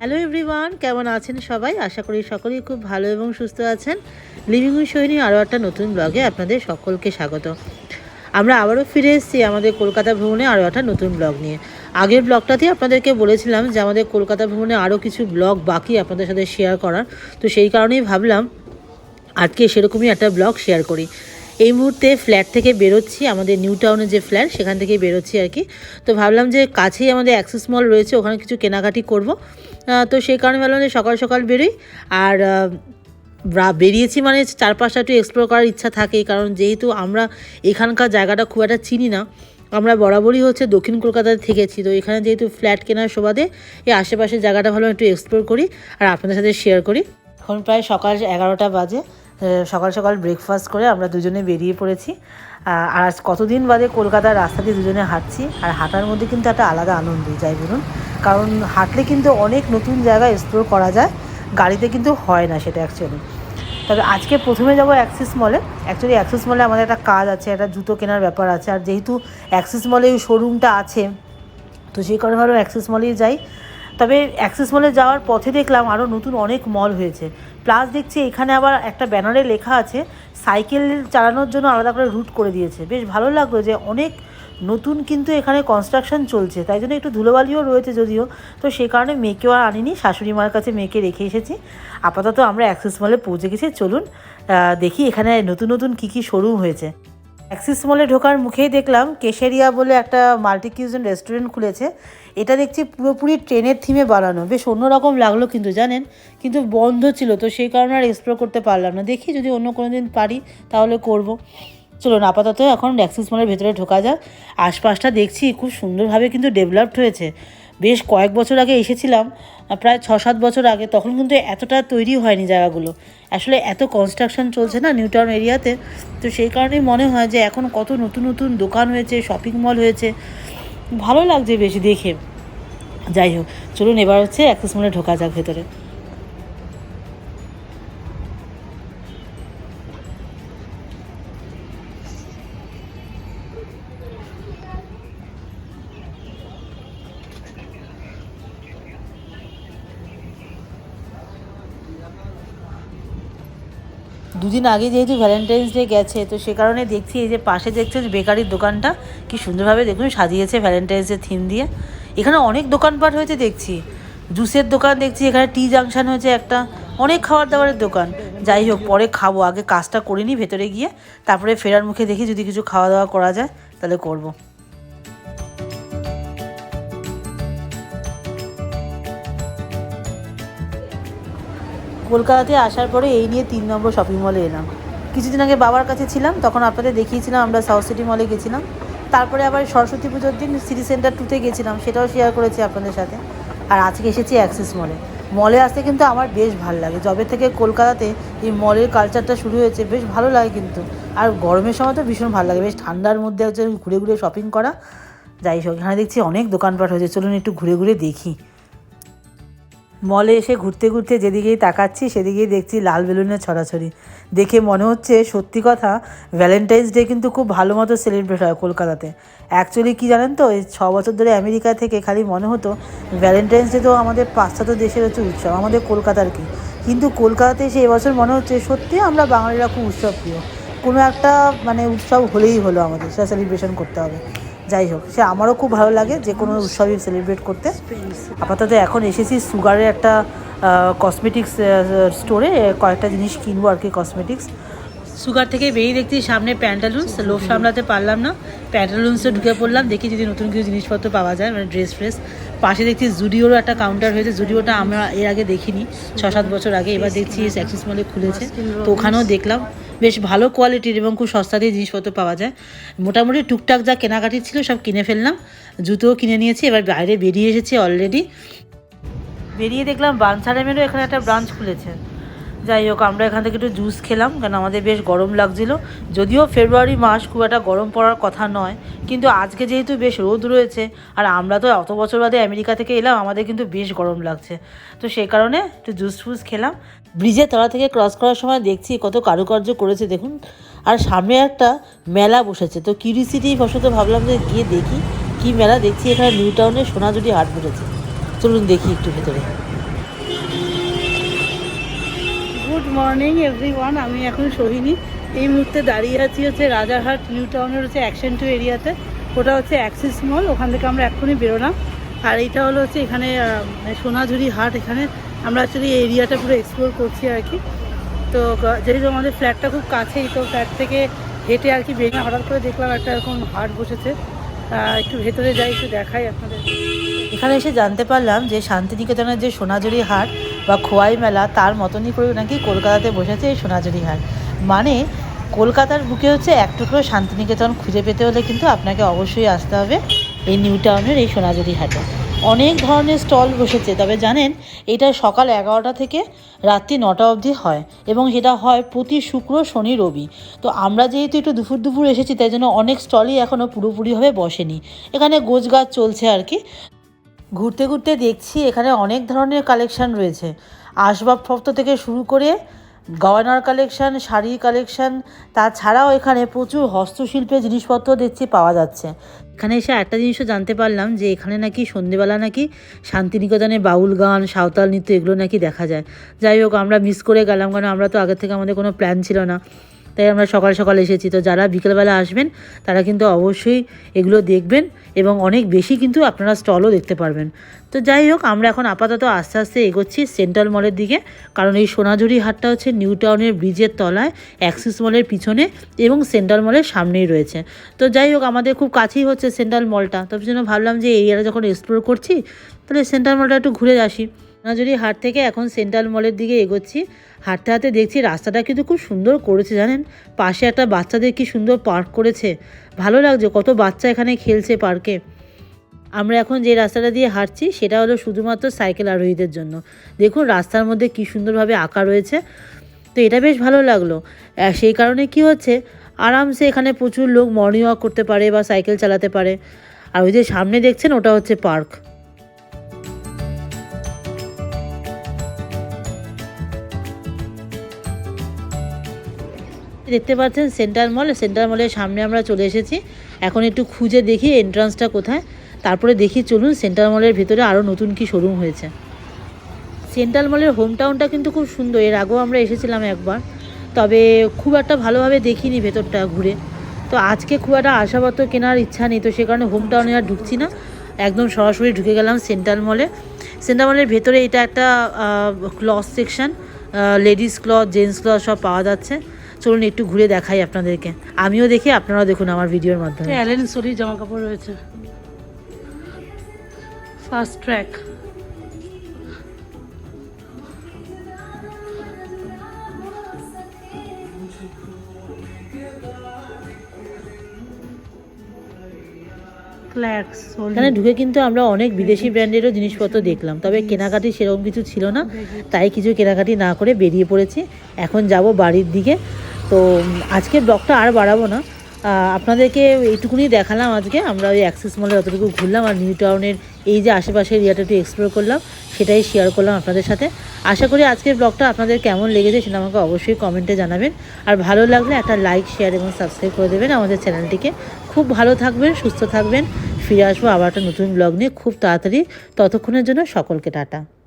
Hello everyone কেমন আছেন সবাই? আশা করি সকলেই খুব ভালো এবং সুস্থ আছেন। লিভিং উইথ সৈনী আরও একটা নতুন ব্লগে আপনাদের সকলকে স্বাগত। আমরা আবারও ফিরে এসেছি আমাদের কলকাতা ভ্রমণে আরও একটা নতুন ব্লগ নিয়ে। আগের ব্লগটাতেই আপনাদেরকে বলেছিলাম যে আমাদের কলকাতা ভ্রমণে আরও কিছু ব্লগ বাকি আপনাদের সাথে শেয়ার করার। তো সেই কারণেই ভাবলাম, আজকে সেরকমই একটা ব্লগ শেয়ার করি। এই মুহূর্তে ফ্ল্যাট থেকে বেরোচ্ছি, আমাদের নিউ টাউনের যে ফ্ল্যাট সেখান থেকে বেরোচ্ছি আর কি। তো ভাবলাম যে কাছেই আমাদের অ্যাক্সেস মল রয়েছে, ওখানে কিছু কেনাকাটি করব। তো সেই কারণে ভাবলাম যে সকাল সকাল বেরোই। আর বেরিয়েছি মানে চারপাশটা একটু এক্সপ্লোর করার ইচ্ছা থাকেই, কারণ যেহেতু আমরা এখানকার জায়গাটা খুব একটা চিনি না, আমরা বরাবরই হচ্ছে দক্ষিণ কলকাতায় থেকেছি। তো এখানে যেহেতু ফ্ল্যাট কেনার সুবাদে এই আশেপাশের জায়গাটা ভালো একটু এক্সপ্লোর করি, আর আপনাদের সাথে শেয়ার করি। এখন প্রায় সকাল এগারোটা বাজে। সকাল সকাল ব্রেকফাস্ট করে আমরা দুজনে বেরিয়ে পড়েছি। আর কতদিন বাদে কলকাতার রাস্তা দিয়ে দুজনে হাঁটছি। আর হাঁটার মধ্যে কিন্তু একটা আলাদা আনন্দ, যাই বলুন। কারণ হাঁটলে কিন্তু অনেক নতুন জায়গা এক্সপ্লোর করা যায়। গাড়িতে কিন্তু হয় না সেটা অ্যাকচুয়ালি তবে আজকে প্রথমে যাব অ্যাক্সিস মলে অ্যাকচুয়ালি অ্যাক্সিস মলে আমাদের একটা কাজ আছে, একটা জুতো কেনার ব্যাপার আছে। আর যেহেতু অ্যাক্সিস মলে ওই শোরুমটা আছে, তো সেই কারণে ভালো অ্যাক্সেস মলেই যাই। তবে অ্যাক্সেস মলে যাওয়ার পথে দেখলাম আরও নতুন অনেক মল হয়েছে। প্লাস দেখছি এখানে আবার একটা ব্যানারে লেখা আছে, সাইকেল চালানোর জন্য আলাদা করে রুট করে দিয়েছে। বেশ ভালো লাগল যে অনেক নতুন কিন্তু এখানে কনস্ট্রাকশন চলছে। তাই জন্য একটু ধুলোবালিও রয়েছে যদিও। তো সেই কারণে মেয়েকেও আর আনিনি, শাশুড়ি মার কাছে মেয়েকে রেখে এসেছি। আপাতত আমরা অ্যাক্সেস মলে পৌঁছে গেছি। চলুন দেখি এখানে নতুন নতুন কী কী শোরুম হয়েছে। অ্যাক্সিস মলে ঢোকার মুখেই দেখলাম কেশেরিয়া বলে একটা মাল্টি কিউজন রেস্টুরেন্ট খুলেছে। এটা দেখছি পুরোপুরি ট্রেনের থিমে বানানো। বেশ অন্যরকম লাগল কিন্তু, জানেন? কিন্তু বন্ধ ছিল, তো সেই কারণে আর এক্সপ্লোর করতে পারলাম না। দেখি যদি অন্য কোনো দিন পারি, তাহলে করব। চলুন, আপাতত এখন অ্যাক্সিস মলের ভেতরে ঢোকা যাক। আশপাশটা দেখছি খুব সুন্দরভাবে কিন্তু ডেভেলপড হয়েছে। বেশ কয়েক বছর আগে এসেছিলাম প্রায় ছ সাত বছর আগে, তখন কিন্তু এতটা তৈরি হয়নি জায়গাগুলো। আসলে এত কনস্ট্রাকশন চলছে না নিউ টাউন এরিয়াতে তো সেই কারণেই মনে হয় যে এখন কত নতুন নতুন দোকান হয়েছে শপিং মল হয়েছে। ভালো লাগছে বেশি দেখে। যাই হোক, চলুন এবার হচ্ছে অ্যাক্সেস মলে ঢোকা যাক ভেতরে। দুদিন আগে যেহেতু ভ্যালেন্টাইন্স ডে গেছে, তো সে কারণে দেখছি এই যে পাশে দেখছেন বেকারির দোকানটা, কি সুন্দরভাবে দেখুন সাজিয়েছে ভ্যালেন্টাইন্সের থিম দিয়ে। এখানে অনেক দোকানপাট হয়েছে দেখছি। জুসের দোকান দেখছি, এখানে টি জাংশন হয়েছে একটা, অনেক খাবার দাবারের দোকান। যাই হোক, পরে খাব, আগে কাজটা করিনি ভেতরে গিয়ে, তারপরে ফেরার মুখে দেখি যদি কিছু খাওয়া দাওয়া করা যায়, তাহলে করব। কলকাতাতে আসার পরে এই নিয়ে তিন নম্বর শপিং মলে এলাম। কিছুদিন আগে বাবার কাছে ছিলাম, তখন আপনাদের দেখিয়েছিলাম, আমরা সাউথ সিটি মলে গেছিলাম। তারপরে আবার সরস্বতী পুজোর দিন সিটি সেন্টার টুতে গেছিলাম, সেটাও শেয়ার করেছি আপনাদের সাথে। আর আজকে এসেছি অ্যাক্সিস মলে মলে আসতে কিন্তু আমার বেশ ভালো লাগে। যবে থেকে কলকাতাতে এই মলের কালচারটা শুরু হয়েছে, বেশ ভালো লাগে কিন্তু। আর গরমের সময় তো ভীষণ ভালো লাগে। বেশ ঠান্ডার মধ্যে হচ্ছে ঘুরে ঘুরে শপিং করা। যাই হোক, এখানে দেখছি অনেক দোকানপাট হয়েছে। চলুন একটু ঘুরে ঘুরে দেখি। মলে এসে ঘুরতে ঘুরতে যেদিকেই তাকাচ্ছি, সেদিকেই দেখছি লাল বেলুনের ছড়াছড়ি। দেখে মনে হচ্ছে সত্যি কথা ভ্যালেন্টাইন্স ডে কিন্তু খুব ভালো মতো সেলিব্রেট হয় কলকাতাতে। অ্যাকচুয়ালি কি জানেন তো, এই ছ বছর ধরে আমেরিকা থেকে খালি মনে হতো ভ্যালেন্টাইন্স ডে তো আমাদের পাশ্চাত্য দেশের হচ্ছে উৎসব, আমাদের কলকাতার কি। কিন্তু কলকাতাতে এসে এবছর মনে হচ্ছে সত্যি আমরা বাঙালিরা খুব উৎসব প্রিয় কোনো একটা মানে উৎসব হলেই হলো আমাদের, সেটা সেলিব্রেশন করতে হবে। যাই হোক, সে আমারও খুব ভালো লাগে যে কোনো উৎসবই সেলিব্রেট করতে। আপাতত এখন এসেছি সুগারের একটা কসমেটিক্স স্টোরে কয়েকটা জিনিস কিনবো আর কি কসমেটিক্স সুগার থেকে বেরিয়ে দেখছি সামনে প্যান্টালুন্স লোভ সামলাতে পারলাম না। প্যান্টালুন্সে ঢুকে পড়লাম, দেখি যদি নতুন কিছু জিনিসপত্র পাওয়া যায় মানে ড্রেস ফ্রেস। পাশে দেখছি জুডিওরও একটা কাউন্টার হয়েছে। জুডিওটা আমরা এর আগে দেখিনি ছ সাত বছর আগে। এবার দেখছি অ্যাক্সিস মলে খুলেছে। তো ওখানেও দেখলাম। বেশ ভালো কোয়ালিটির এবং খুব সস্তাতেই জিনিসপত্র পাওয়া যায়। মোটামুটি টুকটাক যা কেনাকাটি ছিল সব কিনে ফেললাম। জুতোও কিনে নিয়েছি। এবার বাইরে বেরিয়ে এসেছি অলরেডি বেরিয়ে দেখলাম বানসারামেরও এখানে একটা ব্রাঞ্চ খুলেছে। যাই হোক, আমরা এখান থেকে একটু জুস খেলাম কারণ আমাদের বেশ গরম লাগছিল। যদিও ফেব্রুয়ারি মাস খুব একটা গরম পড়ার কথা নয়, কিন্তু আজকে যেহেতু বেশ রোদ রয়েছে, আর আমরা তো অত বছর বাদে আমেরিকা থেকে এলাম, আমাদের কিন্তু বেশ গরম লাগছে। তো সেই কারণে একটু জুস ফুস খেলাম। ব্রিজের তলা থেকে ক্রস করার সময় দেখছি কত কারুকার্য করেছে, দেখুন। আর সামনে একটা মেলা বসেছে, তো কিউরিসিটি বসত ভাবলাম যে গিয়ে দেখি, কি মেলা? দেখছি এখানে নিউ টাউনে সোনাঝুরি হাট বসেছে। চলুন দেখি একটু ভেতরে। মর্নিং এভরিওয়ান আমি এখন সোহিনী। এই মুহূর্তে দাঁড়িয়ে আছি হচ্ছে রাজারহাট নিউ টাউনের হচ্ছে অ্যাকশন টু এরিয়াতে। ওটা হচ্ছে অ্যাক্সিস মল ওখান থেকে আমরা এক্ষুনি বেরোলাম। আর এইটা হলো হচ্ছে এখানে সোনাঝুরি হাট এখানে। আমরা অ্যাকচুয়ালি এই এরিয়াটা পুরো এক্সপ্লোর করছি আর কি। তো যেহেতু আমাদের ফ্ল্যাটটা খুব কাছেই, তো ফ্ল্যাট থেকে হেঁটে আর কি বেরিয়ে হঠাৎ করে দেখলাম একটা এরকম হাট বসেছে। একটু ভেতরে যাই, একটু দেখাই আপনাদের। এখানে এসে জানতে পারলাম যে শান্তিনিকেতনের যে সোনাঝুরি হাট বা খোয়াই মেলা তার মতনই করে নাকি কলকাতাতে বসেছে এই সোনাঝুরি হাট। মানে কলকাতার বুকে হচ্ছে এক টুকরো শান্তিনিকেতন খুঁজে পেতে হলে কিন্তু আপনাকে অবশ্যই আসতে হবে এই নিউ টাউনের এই সোনাঝুরি হাটে। অনেক ধরনের স্টল বসেছে, তবে জানেন এটা সকাল এগারোটা থেকে রাত্রি নটা অবধি হয় এবং সেটা হয় প্রতি শুক্র, শনি, রবি। তো আমরা যেহেতু একটু দুপুর দুপুর এসেছি, তাই জন্য অনেক স্টলই এখনও পুরোপুরিভাবে বসেনি। এখানে গোছগাছ চলছে আর কি। ঘুরতে ঘুরতে দেখছি এখানে অনেক ধরনের কালেকশন রয়েছে। আসবাবপত্র থেকে শুরু করে গয়নার কালেকশান শাড়ির কালেকশান তাছাড়াও এখানে প্রচুর হস্তশিল্পের জিনিসপত্র দেখছি পাওয়া যাচ্ছে। এখানে এসে একটা জিনিসও জানতে পারলাম যে এখানে নাকি সন্ধেবেলা নাকি শান্তিনিকেতনে বাউল গান, সাঁওতাল নৃত্য এগুলো নাকি দেখা যায়। যাই হোক, আমরা মিস করে গেলাম কারণ আমরা তো আগের থেকে আমাদের কোনো প্ল্যান ছিল না। তাই আমরা সকাল সকাল এসেছি। তো যারা বিকেলবেলা আসবেন, তারা কিন্তু অবশ্যই এগুলো দেখবেন এবং অনেক বেশি কিন্তু আপনারা স্টলও দেখতে পারবেন। তো যাই হোক, আমরা এখন আপাতত আস্তে আস্তে এগোচ্ছি সেন্ট্রাল মলের দিকে। কারণ এই সোনাঝুরি হাটটা হচ্ছে নিউ টাউনের ব্রিজের তলায়, অ্যাক্সিস মলের পিছনে এবং সেন্ট্রাল মলের সামনেই রয়েছে। তো যাই হোক, আমাদের খুব কাছেই হচ্ছে সেন্ট্রাল মলটা। তার জন্য ভাবলাম যে এরিয়াটা যখন এক্সপ্লোর করছি, তাহলে সেন্ট্রাল মলটা একটু ঘুরে আসি। সোনাঝুরি হাট থেকে এখন সেন্ট্রাল মলের দিকে এগোচ্ছি। হাঁটতে হাঁটতে দেখছি রাস্তাটা কিন্তু খুব সুন্দর করেছে, জানেন? পাশে একটা বাচ্চাদের কি সুন্দর পার্ক করেছে। ভালো লাগছে, কত বাচ্চা এখানে খেলছে পার্কে আমরা এখন যে রাস্তাটা দিয়ে হাঁটছি, সেটা হলো শুধুমাত্র সাইকেল আরোহীদের জন্য। দেখুন রাস্তার মধ্যে কি সুন্দরভাবে আঁকা রয়েছে। তো এটা বেশ ভালো লাগল। সেই কারণে কি হচ্ছে, আরামসে এখানে প্রচুর লোক মর্নিং ওয়াক করতে পারে বা সাইকেল চালাতে পারে। আর ওই যে সামনে দেখছেন, ওটা হচ্ছে পার্ক দেখতে পাচ্ছেন সেন্ট্রাল মল, সেন্ট্রাল মলের সামনে আমরা চলে এসেছি। এখন একটু খুঁজে দেখি এন্ট্রান্সটা কোথায়। তারপরে দেখি চলুন সেন্ট্রাল মলের ভেতরে আরও নতুন কি শোরুম হয়েছে। সেন্ট্রাল মলের হোম টাউনটা কিন্তু খুব সুন্দর, এর আগেও আমরা এসেছিলাম একবার। তবে খুব একটা ভালোভাবে দেখিনি ভেতরটা ঘুরে। তো আজকে খুব একটা আশাপত্র কেনার ইচ্ছা নেই, তো সে কারণে হোম টাউনে আর ঢুকছি না। একদম সরাসরি ঢুকে গেলাম সেন্ট্রাল মলে। সেন্ট্রাল মলের ভেতরে এটা একটা cloth section ladies cloth gents cloth সব পাওয়া যাচ্ছে। চলুন একটু ঘুরে দেখাই আপনাদেরকে। আমিও দেখি, আপনারাও দেখুন আমার ভিডিওর মাধ্যমে। অ্যালেন জামা কাপড় রয়েছে। ফার্স্ট ট্র্যাক এখানে ঢুকে কিন্তু আমরা অনেক বিদেশি ব্র্যান্ডেরও জিনিসপত্র দেখলাম। তবে কেনাকাটি সেরকম কিছু ছিল না। তাই কিছু কেনাকাটি না করে বেরিয়ে পড়েছি। এখন যাব বাড়ির দিকে। তো আজকে ব্লগটা আর বাড়াবো না। আপনাদেরকে এইটুকুনি দেখালাম আজকে। আমরা ওই অ্যাক্সিস মলে অতটুকু ঘুরলাম আর নিউ টাউনের এই যে আশেপাশের এরিয়াটা একটু এক্সপ্লোর করলাম, সেটাই শেয়ার করলাম আপনাদের সাথে। আশা করি আজকের ব্লগটা আপনাদের কেমন লেগেছে সেটা আমাকে অবশ্যই কমেন্টে জানাবেন। আর ভালো লাগলে একটা লাইক শেয়ার এবং সাবস্ক্রাইব করে দেবেন আমাদের চ্যানেলটিকে। খুব ভালো থাকবেন, সুস্থ থাকবেন। ফিরে আসব আবার একটা নতুন ব্লগ নিয়ে। খুব তাড়াতাড়ি। ততক্ষণের জন্য সকলকে টাটা।